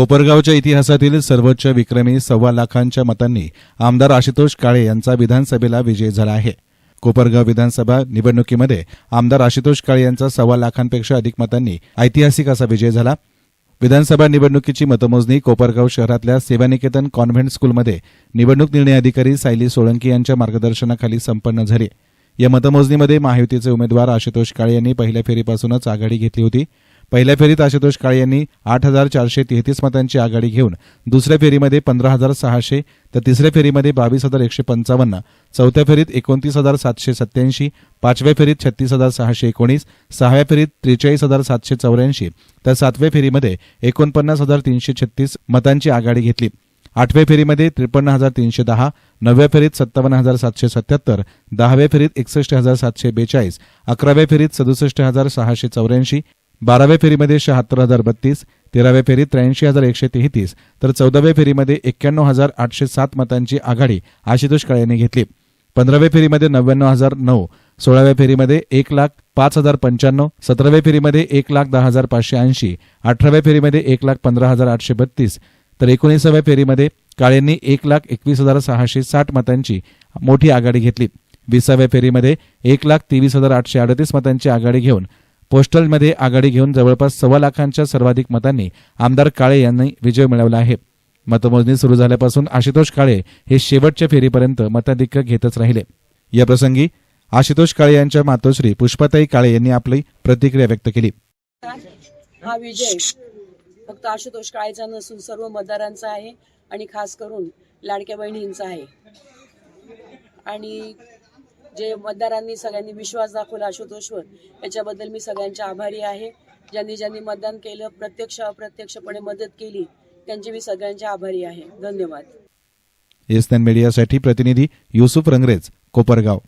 कोपरगावच्या इतिहासातील सर्वोच्च विक्रमी सव्वा लाखांच्या मतांनी आमदार आशुतोष काळे यांचा विधानसभेला विजय झाला आहे. कोपरगाव विधानसभा निवडणुकीमध्ये आमदार आशुतोष काळे यांचा सव्वा लाखांपेक्षा अधिक मतांनी ऐतिहासिक असा विजय झाला. विधानसभा निवडणुकीची मतमोजणी कोपरगाव शहरातल्या सेवानिकेतन कॉन्व्हेंट स्कूलमध्ये निवडणूक निर्णय अधिकारी सायली सोळंकी यांच्या मार्गदर्शनाखाली संपन्न झाली. या मतमोजणीमध्ये महायुतीचे उमेदवार आशुतोष काळे यांनी पहिल्या फेरीपासूनच आघाडी घेतली होती. पहिल्या फेरीत आशुतोष काळे यांनी आठ हजार चारशे तेहतीस मतांची आघाडी घेऊन दुसऱ्या फेरीमध्ये पंधरा हजार सहाशे तर तिसऱ्या फेरीमध्ये बावीस हजार एकशे पंचावन्न चौथ्या फेरीत एकोणतीस हजार सातशे सत्याऐंशी पाचव्या फेरीत छत्तीस हजार सहाशे एकोणीस सहाव्या फेरीत त्रेचाळीस हजार सातशे चौऱ्याऐंशी तर सातव्या फेरीमध्ये एकोणपन्नास हजार तीनशे छत्तीस मतांची आघाडी घेतली. आठव्या फेरीमध्ये त्रेपन्न हजार तीनशे दहा नवव्या फेरीत सत्तावन्न हजार सातशे सत्याहत्तर दहाव्या फेरीत एकसष्ट हजार सातशे बेचाळीस अकराव्या फेरीत सदुसष्ट हजार सहाशे चौऱ्याऐंशी बाराव्या फेरीमध्ये शहात्तर हजार बत्तीस तेराव्या फेरीत त्र्याऐंशी हजार एकशे तेहतीस तर चौदाव्या फेरीमध्ये एक्क्याण्णव हजार आठशे सात मतांची आघाडी आशुतोष काळे यांनी घेतली. पंधराव्या फेरीमध्ये नव्याण्णव हजार नऊ सोळाव्या फेरीमध्ये एक लाख पाच हजार पंच्याण्णव सतराव्या फेरीमध्ये एक लाख दहा हजार पाचशे ऐंशी अठराव्या फेरीमध्ये एक लाख पंधरा हजार आठशे बत्तीस तर एकोणीसाव्या फेरीमध्ये काळेंनी एक लाख एकवीस हजार सहाशे साठ मतांची मोठी आघाडी घेतली. विसाव्या फेरीमध्ये एक लाख तेवीस हजार आठशे अडतीस मतांची आघाडी घेऊन पोस्टलमध्ये आघाडी घेऊन जवळपास सव्वा लाखांच्या सर्वाधिक मतांनी आमदार काळे यांनी विजय मिळवला आहे. मतमोजणी सुरू झाल्यापासून आशुतोष काळे हे शेवटच्या फेरीपर्यंत मताधिक्य घेतच राहिले. या प्रसंगी आशुतोष काळे यांच्या मातोश्री पुष्पाताई काळे यांनी आपली प्रतिक्रिया व्यक्त केली. हा विजय फक्त आशुतोष काळेचा नसून सर्व मतदारांचा आहे आणि खास करून लाडक्या बहिणींचा आहे. आणि जे मतदारांनी सगळ्यांनी विश्वास दाखवला आशुतोषवर याच्याबद्दल मी सगळ्यांचे आभारी आहे. ज्यांनी ज्यांनी मतदान केलं प्रत्यक्ष अप्रत्यक्षपणे मदत केली त्यांचे मी सगळ्यांचे आभारी आहे. धन्यवाद. एसएन मीडियासाठी प्रतिनिधी युसुफ रंगरेज कोपरगाव.